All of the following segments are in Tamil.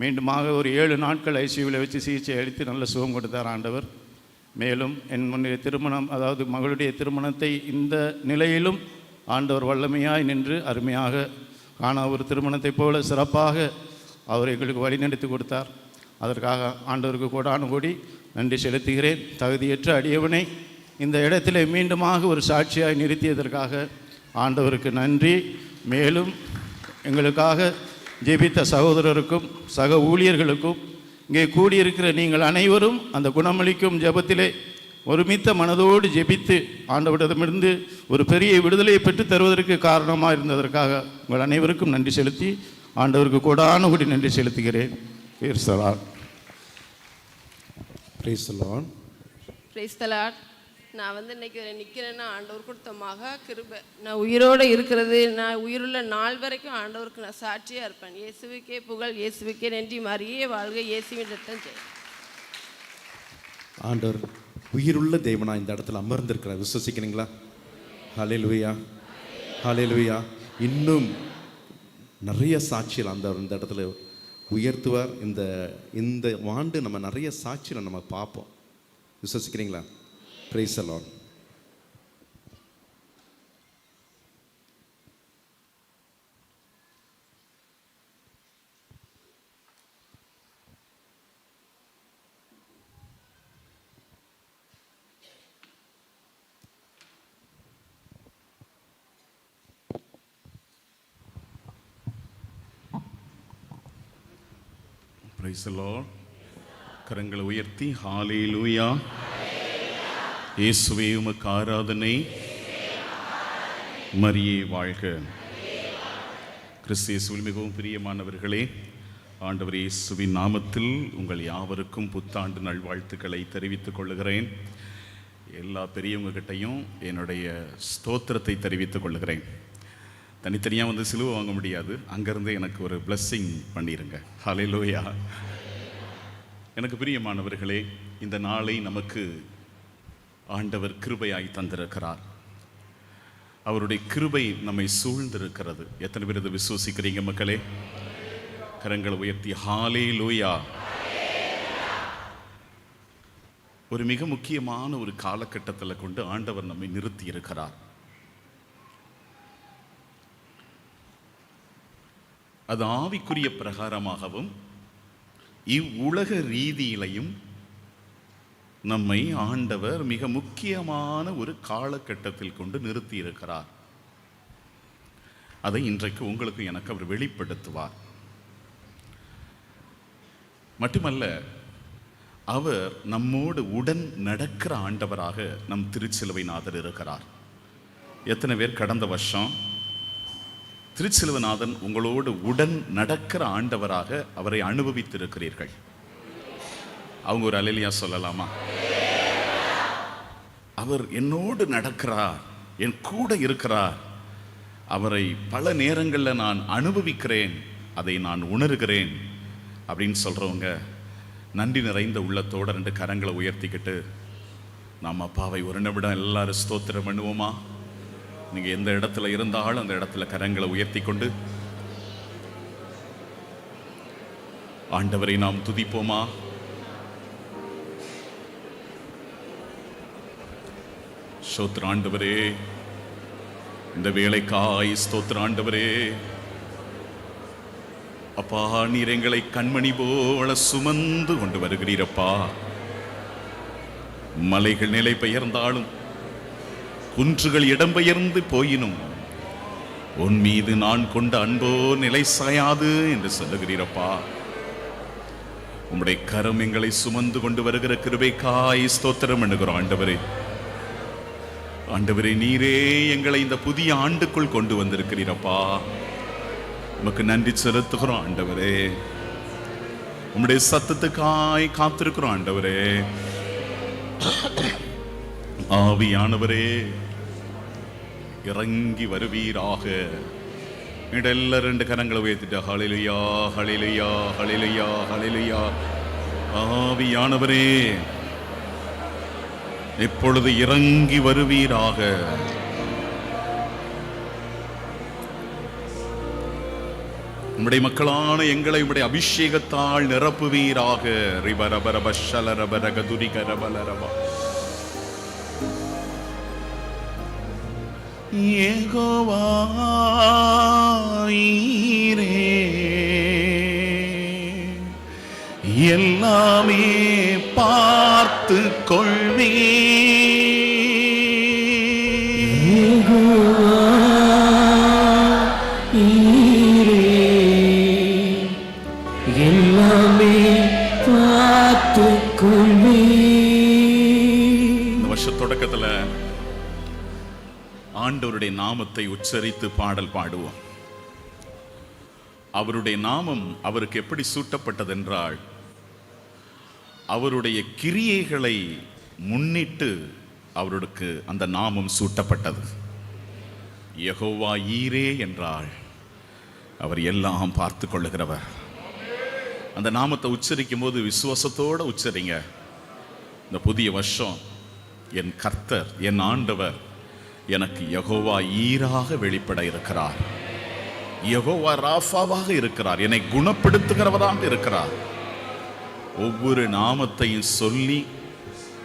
மீண்டுமாக ஒரு ஏழு நாட்கள் ஐசியூவில் வச்சு சிகிச்சை அளித்து நல்ல சுகம் கொடுத்தார் ஆண்டவர். மேலும் என் முன்னைய திருமணம் அதாவது மகளுடைய திருமணத்தை இந்த நிலையிலும் ஆண்டவர் வல்லமையாய் நின்று அருமையாக காண ஒரு திருமணத்தைப் போல சிறப்பாக அவர் எங்களுக்கு வழிநடத்தி கொடுத்தார். அதற்காக ஆண்டவருக்கு கோடானு கோடி நன்றி செலுத்துகிறேன். தகுதியற்ற அடியவனை இந்த இடத்திலே மீண்டுமாக ஒரு சாட்சியாய் நிறுத்தியதற்காக ஆண்டவருக்கு நன்றி. மேலும் எங்களுக்காக ஜெபித்த சகோதரருக்கும் சக ஊழியர்களுக்கும் இங்கே கூடியிருக்கிற நீங்கள் அனைவரும் அந்த குணமளிக்கும் ஜெபத்திலே ஒருமித்த மனதோடு ஜெபித்து ஆண்டவரிடமிருந்து ஒரு பெரிய விடுதலையை பெற்றுத் தருவதற்கு காரணமாக இருந்ததற்காக உங்கள் அனைவருக்கும் நன்றி செலுத்தி ஆண்டவருக்கு கோடான கோடி நன்றி செலுத்துகிறேன். பேர் சலான் Praise நான் வந்து இன்னைக்கு நிற்கிறேன்னா ஆண்டவர் கொடுத்த மகா கிருபை. நான் உயிரோடு இருக்கிறது நான் உயிருள்ள நாள் வரைக்கும் ஆண்டவருக்கு நான் சாட்சியாக இருப்பேன். இயேசுவுக்கே புகழ் இயேசுவுக்கே நன்றி. மாதிரியே வாழ்க இயேசுவின் ரத்தம் ஜெயம் ஆண்டவர் உயிருள்ள தேவனா இந்த இடத்துல அமர்ந்திருக்கிறார். விசுவசிக்கிறீங்களா? ஹலேலுவையா ஹலேலுவையா இன்னும் நிறைய சாட்சிகள் அந்த இந்த இடத்துல உயர்த்துவார். இந்த இந்த ஆண்டு நம்ம நிறைய சாட்சியில் நம்ம பார்ப்போம். விசுவசிக்கிறீங்களா? பிரைஸ் லார்ட் பிரைஸ் கரங்களை உயர்த்தி ஹாலே லூயா இயேசுவே உமக்கு ஆராதனை. மரியே வாழ்க. கிறிஸ்தியேசுவில் மிகவும் பிரியமானவர்களே ஆண்டவர் இயேசுவின் நாமத்தில் உங்கள் யாவருக்கும் புத்தாண்டு நல்வாழ்த்துக்களை தெரிவித்துக் கொள்கிறேன் எல்லா பெரியவங்ககிட்டையும் என்னுடைய ஸ்தோத்திரத்தை தெரிவித்துக் கொள்கிறேன் தனித்தனியாக வந்து சிலுவை வாங்க முடியாது. அங்கேருந்து எனக்கு ஒரு பிளஸ்ஸிங் பண்ணிடுங்க ஹalleluya எனக்கு பிரியமானவர்களே இந்த நாளை நமக்கு ஆண்டவர் கிருபையாய் தந்திருக்கிறார். அவருடைய கிருபை நம்மை சூழ்ந்திருக்கிறது. எத்தனை பேர் இதை விசுவசிக்கிறீங்க மக்களே? கரங்களை உயர்த்தி ஹாலே லூயா ஒரு மிக முக்கியமான ஒரு காலகட்டத்தில் கொண்டு ஆண்டவர் நம்மை நிறுத்தி இருக்கிறார் அது ஆவிக்குரிய பிரகாரமாகவும் இவ்வுலக ரீதியிலையும் நம்மை ஆண்டவர் மிக முக்கியமான ஒரு காலகட்டத்தில் கொண்டு நிறுத்தி இருக்கிறார் அதை இன்றைக்கு உங்களுக்கு எனக்கு அவர் வெளிப்படுத்துவார். மட்டுமல்ல அவர் நம்மோடு உடன் நடக்கிற ஆண்டவராக நம் திருச்சிலுவை நாதர் இருக்கிறார். எத்தனை பேர் கடந்த வருஷம் திருச்சிலுவநாதன் உங்களோடு உடன் நடக்கிற ஆண்டவராக அவரை அனுபவித்திருக்கிறீர்கள்? அவங்க ஒரு அலையிலியா சொல்லலாமா? அவர் என்னோடு நடக்கிறார் என் கூட இருக்கிறார். அவரை பல நேரங்களில் நான் அனுபவிக்கிறேன் அதை நான் உணர்கிறேன் அப்படின்னு சொல்கிறவங்க நன்றி நிறைந்த உள்ளத்தோட ரெண்டு கரங்களை உயர்த்திக்கிட்டு நாம் அப்பாவை ஒரு நிமிடம் எல்லாரும் ஸ்தோத்திரம் பண்ணுவோமா? நீங்கள் எந்த இடத்துல இருந்தாலும் அந்த இடத்துல கரங்களை உயர்த்தி கொண்டு ஆண்டவரை நாம் துதிப்போமா? ஸ்தோத்திர ஆண்டவரே இந்த வேலைக்காய் ஸ்தோத்திர ஆண்டவரே அப்பா நீர் எங்களை கண்மணி போல சுமந்து கொண்டு வருகிறீரப்பா. மலைகள் நிலை பெயர்ந்தாலும் குன்றுகள் இடம்பெயர்ந்து போயினும் உன் மீது நான் கொண்ட அன்போ நிலை சாயாது என்று சொல்லுகிறீரப்பா. உம்முடைய கரம் எங்களை சுமந்து கொண்டு வருகிற கிருபைக்காய் ஸ்தோத்திரம் என்கிறோம் ஆண்டவரே. ஆண்டவரே நீரே எங்களை இந்த புதிய ஆண்டுக்குள் கொண்டு வந்திருக்கிறீரப்பா. உமக்கு நன்றி செலுத்துகிறோம் ஆண்டவரே. உம்முடைய சத்தத்துக்காய் காத்திருக்கிறோம் ஆண்டவரே. ஆவியானவரே இறங்கி வருவீராக. இடெல்லாம் ரெண்டு கரங்களை உயர்த்திட்டு ஹலிலுயா ஹலிலுயா ஹலிலுயா ஹலிலுயா ஆவியானவரே இப்பொழுது இறங்கி வருவீராக. உம்முடைய மக்களான எங்களை உம்முடைய அபிஷேகத்தால் நிரப்புவீராக. ரிபரபரப ஷலரபரக துரிகரபலரபா யெகோவாயீரே எல்லாமே பார்த்து கொள்வே எல்லாமே பார்த்து கொள்வே இந்த வருஷ தொடக்கத்துல ஆண்டவருடைய நாமத்தை உச்சரித்து பாடல் பாடுவோம். அவருடைய நாமம் அவருக்கு எப்படி சூட்டப்பட்டதென்றால் அவருடைய கிரியைகளை முன்னிட்டு அவருக்கு அந்த நாமம் சூட்டப்பட்டது. யகோவா ஈரே என்றால் அவர் எல்லாம் பார்த்து கொள்ளுகிறவர். அந்த நாமத்தை உச்சரிக்கும் போது விசுவாசத்தோட உச்சரிங்க. இந்த புதிய வருஷம் என் கர்த்தர் என் ஆண்டவர் எனக்கு யகோவா ஈராக வெளிப்பட இருக்கிறார். யகோவா ராஃபாவாக இருக்கிறார். என்னை குணப்படுத்துகிறவராக இருக்கிறார். ஒவ்வொரு நாமத்தையும் சொல்லி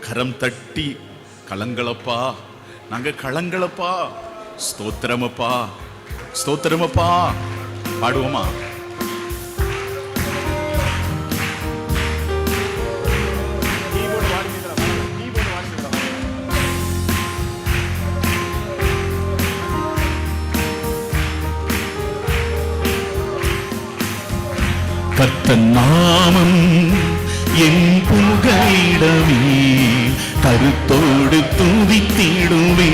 கரம் தட்டி கலங்களப்பா நாங்க கலங்களப்பா ஸ்தோத்திரமப்பா ஸ்தோத்திரமப்பா பாடுவோமா? கர்த்தன் நாமம் என் புகழிடமே கருத்தோடு துதித்திடுவே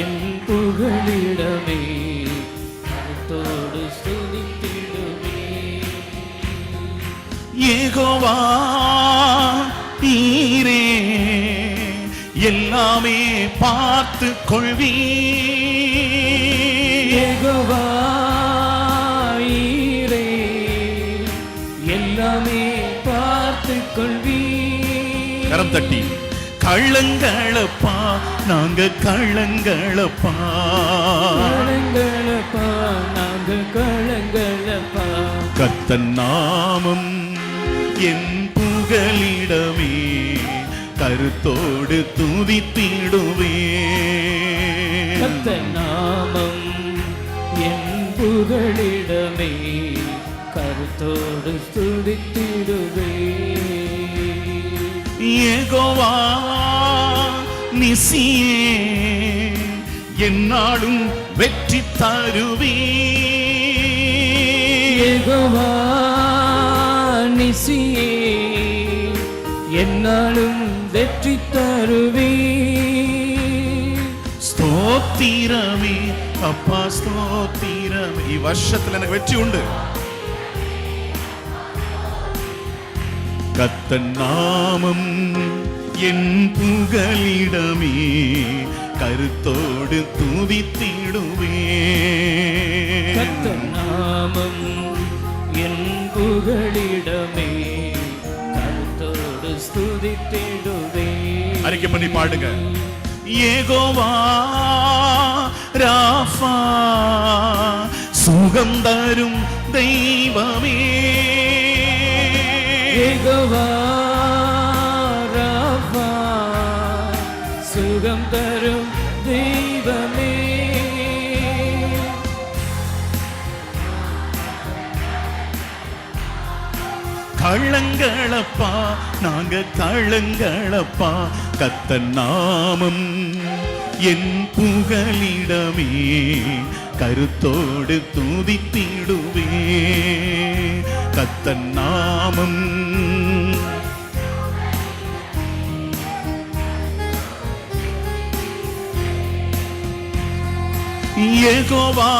என் புகழிடமே கருத்தோடு ஸ்துதித்திடுவே ஏகோவா ஈரே எல்லாமே பார்த்து கொள்வீ யெகோவா கரம் தட்டி கள்ளங்களப்பா நாங்க கள்ளங்களப்பா. கழங்களப்பா நாங்கள் கழங்களப்பா கத்தன் நாமம் என் புகலிடமே கருத்தோடு துதித்திடுவே கத்த நாமம் என் புகழிடமே கருத்தோடு ஸ்துதித்திடுவே ஏகோவா நிசியே என்னாலும் வெற்றி தருவே ஏகோவா நிசியே என்னாலும் வெற்றி தருவே ஸ்தோத்திரமே அப்பா ஸ்தோத்திரமே. வருஷத்துல எனக்கு வெற்றி உண்டு கத்தன் நாமம் என் புகலிடமே கருத்தோடு துதித்திடுவே கத்த நாமம் என் புகழிடமே கருத்தோடு ஸ்துதித்திடுவே அறிக்கை பண்ணி பாடுங்க. ஏகோவா ராஃபா சுகம் தரும் தெய்வமே. யெகோவா சுகம் தரும் தெய்வமே கள்ளங்களப்பா நாங்க கள்ளங்களப்பா கத்த நாமம் என் புகலிடமே கருத்தோடு துதித்திடுவே கத்த நாமம் யெகோவா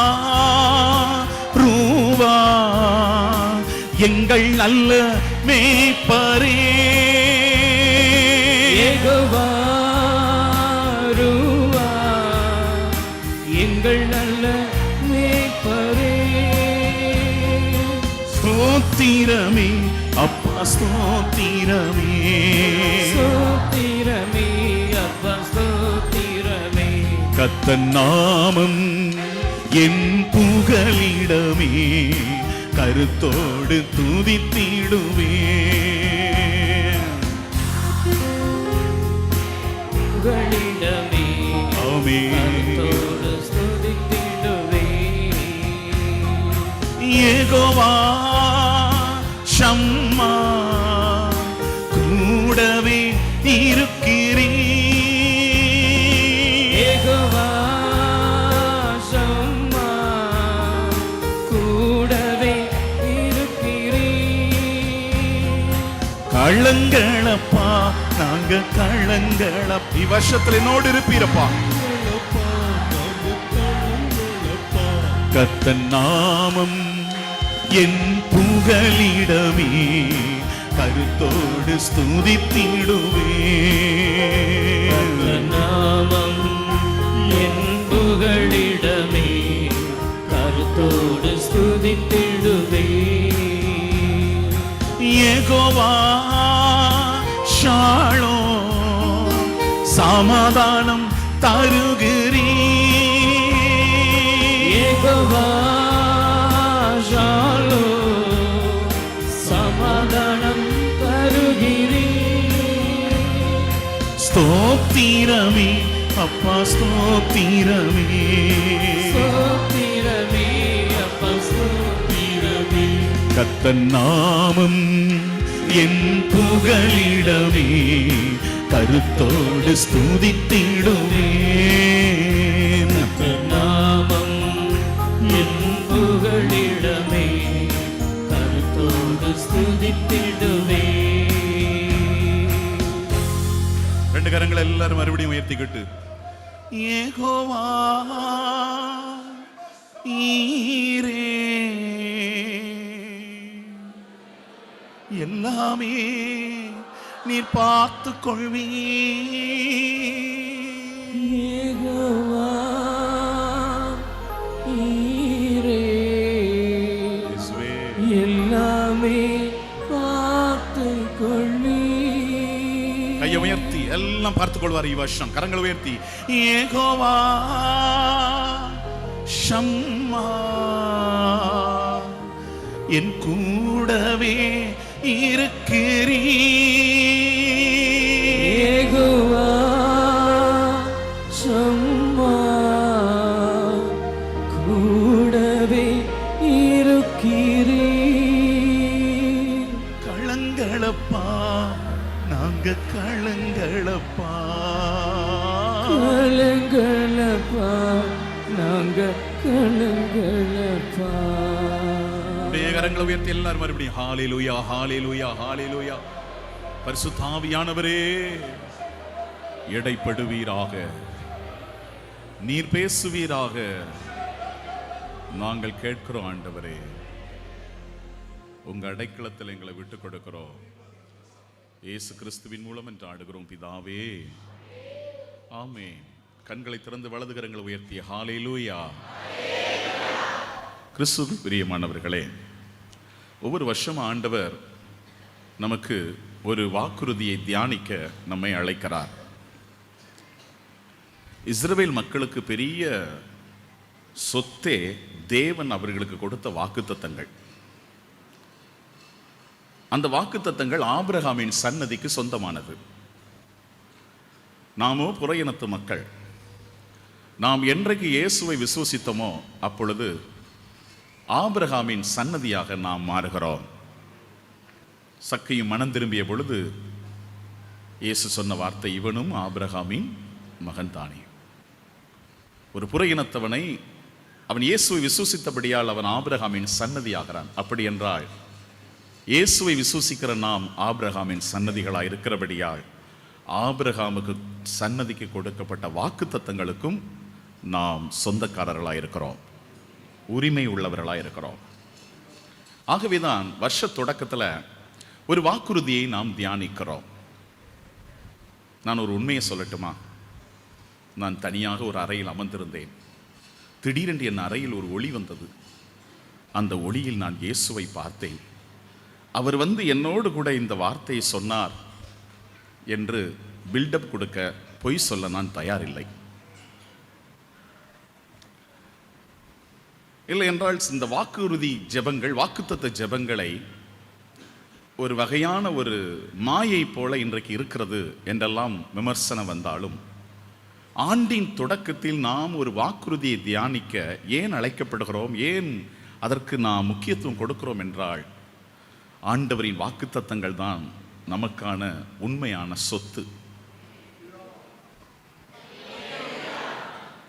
ரூவா எங்கள் நல்ல மேய்ப்பரே. யெகோவா ரூவா எங்கள் நல்ல மேய்ப்பரே. ஸ்தோத்திரமே அப்பா ஸ்தோத்திரமே. நாமம் என் புகலிடமே கருத்தோடு துதித்திடுவே புகழிடமே ஆமே ஏகோவா ஷம்மா கள்ளங்களப்பா நாங்க கள்ளங்களப் இவ்வர்ஷத்துல என்னோடு இருப்பீரப்பா. கத்தன் நாமம் என் புகலிடமே கருத்தோடு ஸ்துதித்திடுவே. நாமம் என் புகழிடமே கருத்தோடு ஸ்துதித்திடுவே. ஏகோவா ஷாலோ சமாதானம் தருகிறீ ஏகோவா ஷாலோ சமாதானம் தருகிறீர் ஸ்தோத்திரமே அப்பா ஸ்தோத்திரமே ஸ்தோத்திரமே கத்தன் நாமம் என் புகலிடமே கருத்தோடு ஸ்துதித்திடுவே நாமம் என் புகழிடமே கருத்தோடு ஸ்துதித்திடுவே ரெண்டு கரங்களை எல்லாரும் மறுபடியும் உயர்த்திக்கிட்டு. ஏகோவா ஈரே எல்லாமே நீர் பார்த்து கொள்வீ எல்லாமே பார்த்து கொள்ளி கையை உயர்த்தி எல்லாம் பார்த்துக் கொள்வார் இவ் வருஷம் கரங்களை உயர்த்தி. ஏகோவா ஷம்மா என் கூடவே இருக்கிறீ யெகோவா சம்மா கூடவே இருக்கிறீ களங்களப்பா நாங்க களங்களப்பா. கலங்களப்பா நாங்க கலங்களப்பா அப்படியே கரங்களை உயர்த்தி எல்லாரும் மறுபடியும் ஹாலேலூயா ஹாலேலூயா ஹாலேலூயா பரிசுத்தாவியானவரே இடைப்படுவீராக நீர் பேசுவீராக. நாங்கள் கேட்கிறோம் ஆண்டவரே. உங்க அடைக்கலத்தில் எங்களை விட்டு கொடுக்கிறோம். இயேசு கிறிஸ்துவின் மூலம் என்று ஆடுகிறோம் பிதாவே. ஆமே கண்களை திறந்து வலதுகரங்களை உயர்த்திய ஹாலே லூயா கிறிஸ்துவின் பிரியமானவர்களே ஒவ்வொரு வருஷமும் ஆண்டவர் நமக்கு ஒரு வாக்குறுதியை தியானிக்க நம்மை அழைக்கிறார். இஸ்ரேல் மக்களுக்கு பெரிய சொத்தே தேவன் அவர்களுக்கு கொடுத்த வாக்குத்தத்தங்கள். அந்த வாக்குத்தத்தங்கள் ஆபிரகாமின் சன்னதிக்கு சொந்தமானது. நாமோ புறையினத்து மக்கள். நாம் என்றைக்கு இயேசுவை விசுவசித்தோமோ அப்பொழுது ஆபிரகாமின் சன்னதியாக நாம் மாறுகிறோம். சக்கையும் மனம் திரும்பிய பொழுது இயேசு சொன்ன வார்த்தை இவனும் ஆபிரகாமின் மகன்தானே. ஒரு புற இனத்தவனை அவன் இயேசுவை விசுவசித்தபடியால் அவன் ஆபிரகாமின் சன்னதியாகிறான். அப்படி என்றால் இயேசுவை விசுவசிக்கிற நாம் ஆபிரகாமின் சன்னதிகளாக இருக்கிறபடியால் ஆபிரகாமுக்கு சன்னதிக்கு கொடுக்கப்பட்ட வாக்குத்தத்தங்களுக்கும் நாம் சொந்தக்காரர்களாக இருக்கிறோம். உரிமை உள்ளவர்களாக இருக்கிறோம். ஆகவே தான் வருஷ தொடக்கத்தில் ஒரு வாக்குறுதியை நாம் தியானிக்கிறோம். நான் ஒரு உண்மையை சொல்லட்டுமா? நான் தனியாக ஒரு அறையில் அமர்ந்திருந்தேன். திடீரென்று என் அறையில் ஒரு ஒளி வந்தது. அந்த ஒளியில் நான் இயேசுவை பார்த்தேன். அவர் வந்து என்னோடு கூட இந்த வார்த்தையை சொன்னார் என்று பில்டப் கொடுக்க பொய் சொல்ல நான் தயாரில்லை. இல்லை என்றால் இந்த வாக்குறுதி ஜெபங்கள் வாக்குத்தத்த ஜெபங்களை ஒரு வகையான ஒரு மாயை போல இன்றைக்கு இருக்கிறது என்றெல்லாம் விமர்சனம் வந்தாலும் ஆண்டின் தொடக்கத்தில் நாம் ஒரு வாக்குறுதியை தியானிக்க ஏன் அழைக்கப்படுகிறோம்? ஏன் அதற்கு நாம் முக்கியத்துவம் கொடுக்கிறோம் என்றால் ஆண்டவரின் வாக்குத்தத்தங்கள் தான் நமக்கான உண்மையான சொத்து.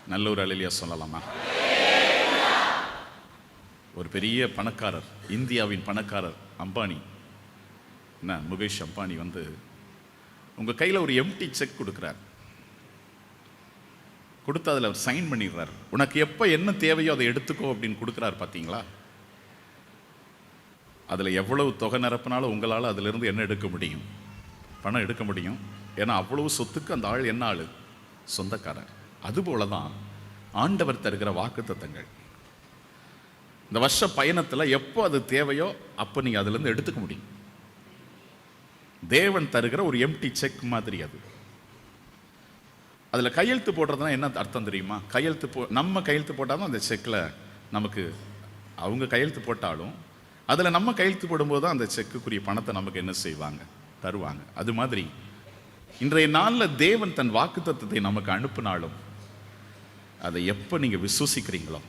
நல்ல ஒரு அலையிலியா சொல்லலாமா? ஒரு பெரிய பணக்காரர் இந்தியாவின் பணக்காரர் அம்பானி. என்ன முகேஷ் அம்பானி வந்து உங்கள் கையில் ஒரு எம்டி செக் கொடுக்குறார். கொடுத்து அதில் அவர் சைன் பண்ணிடுறார். உனக்கு எப்போ என்ன தேவையோ அதை எடுத்துக்கோ அப்படின்னு கொடுக்குறாரு பார்த்தீங்களா அதில் எவ்வளவு தொகை நிரப்பினாலும் உங்களால் அதிலிருந்து என்ன எடுக்க முடியும்? பணம் எடுக்க முடியும். ஏன்னா அவ்வளவு சொத்துக்கு அந்த ஆள் என்ன ஆள்? சொந்தக்காரர். அதுபோல தான் ஆண்டவர் தருகிற வாக்குத்தத்தங்கள். இந்த வருஷ பயணத்தில் எப்போ அது தேவையோ அப்போ நீங்கள் அதுலேருந்து எடுத்துக்க முடியும். தேவன் தருகிற ஒரு எம்டி செக் மாதிரி அது. அதில் கையெழுத்து போடுறதுனா என்ன அர்த்தம் தெரியுமா? கையெழுத்து போ நம்ம கையெழுத்து போட்டால் தான் அந்த செக்கில் நமக்கு அவங்க கையெழுத்து போட்டாலும் அதில் நம்ம கையெழுத்து போடும்போது தான் அந்த செக்குக்குரிய பணத்தை நமக்கு என்ன செய்வாங்க? தருவாங்க. அது மாதிரி இன்றைய நாளில் தேவன் தன் வாக்குத்தத்தத்தை நமக்கு அனுப்பினாலும் அதை எப்போ நீங்கள் விசுவசிக்கிறீங்களோ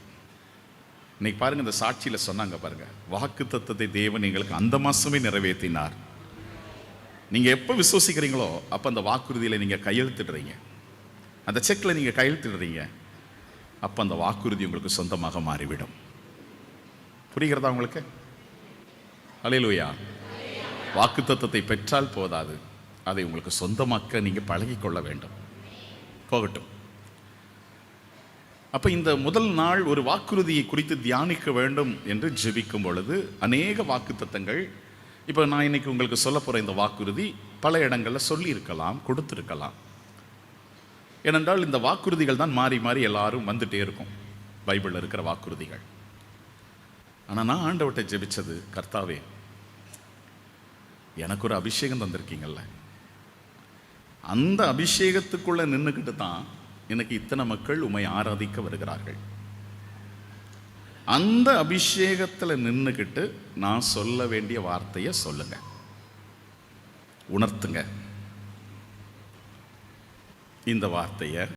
இன்னைக்கு பாருங்க இந்த சாட்சியில் சொன்னாங்க பாருங்கள் வாக்கு தத்துவத்தை தேவன் எங்களுக்கு அந்த மாசமே நிறைவேற்றினார். நீங்கள் எப்போ விசுவசிக்கிறீங்களோ அப்போ அந்த வாக்குறுதியில் நீங்கள் கையெழுத்திடுறீங்க. அந்த செக்கில் நீங்கள் கையெழுத்திடுறீங்க. அப்போ அந்த வாக்குறுதி உங்களுக்கு சொந்தமாக மாறிவிடும். புரிகிறதா உங்களுக்கு? அலையிலுயா தத்துவத்தை பெற்றால் போதாது. அதை உங்களுக்கு சொந்தமாக்க நீங்கள் பழகிக்கொள்ள வேண்டும். போகட்டும். அப்போ இந்த முதல் நாள் ஒரு வாக்குறுதியை குறித்து தியானிக்க வேண்டும் என்று ஜெபிக்கும் பொழுது அநேக வாக்குத்தத்தங்கள். இப்போ நான் இன்னைக்கு உங்களுக்கு சொல்ல போகிற இந்த வாக்குறுதி பல இடங்களில் சொல்லியிருக்கலாம் கொடுத்துருக்கலாம். ஏனென்றால் இந்த வாக்குறுதிகள் தான் மாறி மாறி எல்லாரும் வந்துட்டே இருக்கும். பைபிளில் இருக்கிற வாக்குறுதிகள். ஆனால் நான் ஆண்டவட்டை ஜெபிச்சது கர்த்தாவே எனக்கு ஒரு அபிஷேகம் தந்திருக்கீங்கல்ல. அந்த அபிஷேகத்துக்குள்ளே நின்றுக்கிட்டு தான் எனக்கு இத்தனை மக்கள் உமை ஆராதிக்க வருகிறார்கள். அந்த அபிஷேகத்தில் நின்றுக்கிட்டு நான் சொல்ல வேண்டிய வார்த்தையை சொல்லுங்க. உணர்த்துங்க. இந்த வார்த்தையை